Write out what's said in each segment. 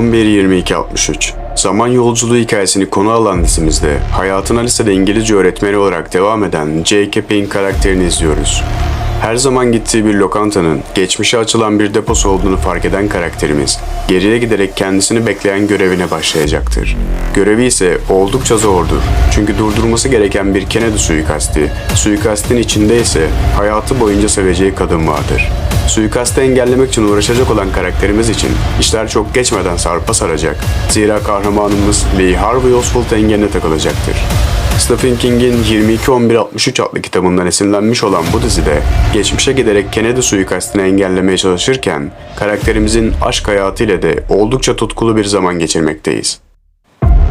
11-22-63 Zaman yolculuğu hikayesini konu alan dizimizde hayatına lisede İngilizce öğretmeni olarak devam eden J.K. Payne karakterini izliyoruz. Her zaman gittiği bir lokantanın geçmişe açılan bir deposu olduğunu fark eden karakterimiz geriye giderek kendisini bekleyen görevine başlayacaktır. Görevi ise oldukça zordur. Çünkü durdurması gereken bir Kennedy suikasti, suikastin içinde ise hayatı boyunca seveceği kadın vardır. Suikastı engellemek için uğraşacak olan karakterimiz için işler çok geçmeden sarpa saracak. Zira kahramanımız Lee Harvey Oswald engeline takılacaktır. Stephen King'in 22-11-63 adlı kitabından esinlenmiş olan bu dizide geçmişe giderek Kennedy suikastini engellemeye çalışırken karakterimizin aşk hayatıyla de oldukça tutkulu bir zaman geçirmekteyiz.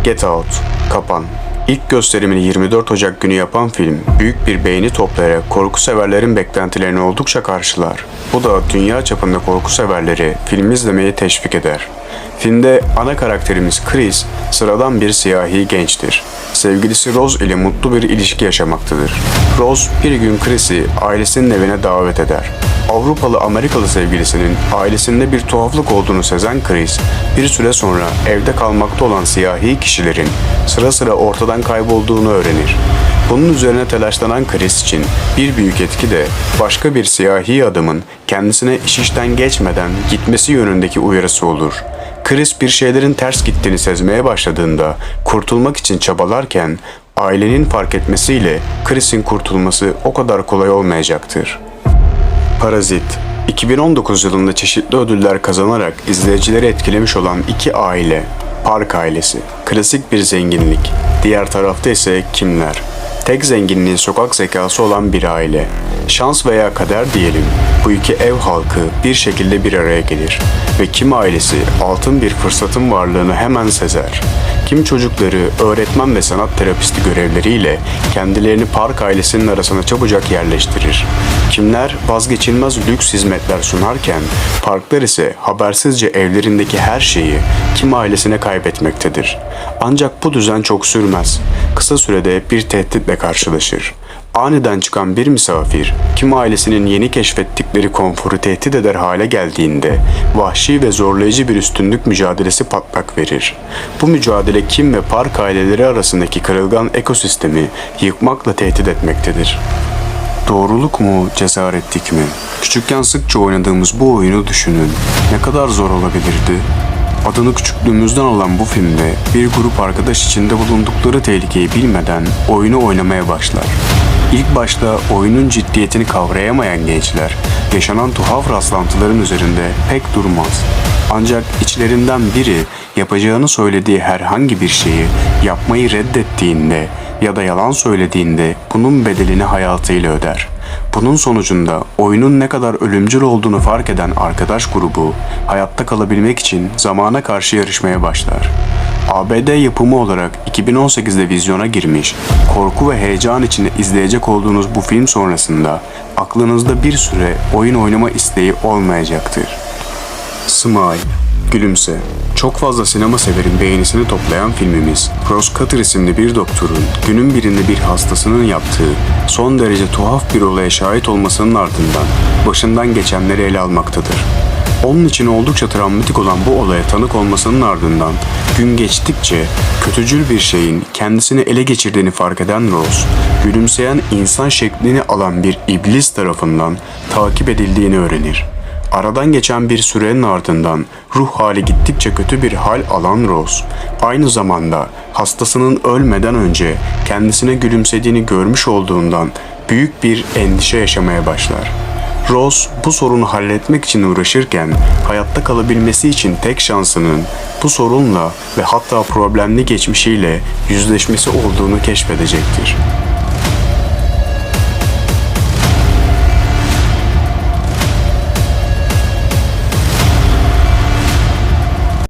Get Out, Kapan. İlk gösterimini 24 Ocak günü yapan film, büyük bir beğeni toplayarak korku severlerin beklentilerini oldukça karşılar. Bu da dünya çapında korku severleri film izlemeyi teşvik eder. Filmde ana karakterimiz Chris, sıradan bir siyahi gençtir. Sevgilisi Rose ile mutlu bir ilişki yaşamaktadır. Rose bir gün Chris'i ailesinin evine davet eder. Avrupalı Amerikalı sevgilisinin ailesinde bir tuhaflık olduğunu sezen Chris, bir süre sonra evde kalmakta olan siyahi kişilerin sıra sıra ortadan kaybolduğunu öğrenir. Bunun üzerine telaşlanan Chris için bir büyük etki de başka bir siyahi adamın kendisine iş işten geçmeden gitmesi yönündeki uyarısı olur. Chris bir şeylerin ters gittiğini sezmeye başladığında kurtulmak için çabalarken ailenin fark etmesiyle Chris'in kurtulması o kadar kolay olmayacaktır. Parazit 2019 yılında çeşitli ödüller kazanarak izleyicileri etkilemiş olan iki aile. Park ailesi. Klasik bir zenginlik. Diğer tarafta ise kimler? Tek zenginliğin sokak zekası olan bir aile. Şans veya kader diyelim. Bu iki ev halkı bir şekilde bir araya gelir ve kim ailesi altın bir fırsatın varlığını hemen sezer. Kim çocukları öğretmen ve sanat terapisti görevleriyle kendilerini park ailesinin arasına çabucak yerleştirir. Kimler vazgeçilmez lüks hizmetler sunarken parklar ise habersizce evlerindeki her şeyi kim ailesine kaybetmektedir. Ancak bu düzen çok sürmez. Kısa sürede bir tehditle karşılaşır. Aniden çıkan bir misafir, kim ailesinin yeni keşfettikleri konforu tehdit eder hale geldiğinde vahşi ve zorlayıcı bir üstünlük mücadelesi patlak verir. Bu mücadele kim ve park aileleri arasındaki kırılgan ekosistemi yıkmakla tehdit etmektedir. Doğruluk mu, cesaretlik mi? Küçükken sıkça oynadığımız bu oyunu düşünün. Ne kadar zor olabilirdi? Adını küçüklüğümüzden alan bu filmde bir grup arkadaş içinde bulundukları tehlikeyi bilmeden oyunu oynamaya başlar. İlk başta oyunun ciddiyetini kavrayamayan gençler yaşanan tuhaf rastlantıların üzerinde pek durmaz. Ancak içlerinden biri yapacağını söylediği herhangi bir şeyi yapmayı reddettiğinde ya da yalan söylediğinde bunun bedelini hayatıyla öder. Bunun sonucunda oyunun ne kadar ölümcül olduğunu fark eden arkadaş grubu hayatta kalabilmek için zamana karşı yarışmaya başlar. ABD yapımı olarak 2018'de vizyona girmiş, korku ve heyecan içinde izleyecek olduğunuz bu film sonrasında aklınızda bir süre oyun oynama isteği olmayacaktır. Smile, gülümse. Çok fazla sinema severin beğenisini toplayan filmimiz, Rose Cutter isimli bir doktorun günün birinde bir hastasının yaptığı son derece tuhaf bir olaya şahit olmasının ardından başından geçenleri ele almaktadır. Onun için oldukça travmatik olan bu olaya tanık olmasının ardından gün geçtikçe kötücül bir şeyin kendisini ele geçirdiğini fark eden Rose, gülümseyen insan şeklini alan bir iblis tarafından takip edildiğini öğrenir. Aradan geçen bir sürenin ardından ruh hali gittikçe kötü bir hal alan Rose, aynı zamanda hastasının ölmeden önce kendisine gülümsediğini görmüş olduğundan büyük bir endişe yaşamaya başlar. Rose bu sorunu halletmek için uğraşırken hayatta kalabilmesi için tek şansının bu sorunla ve hatta problemli geçmişiyle yüzleşmesi olduğunu keşfedecektir.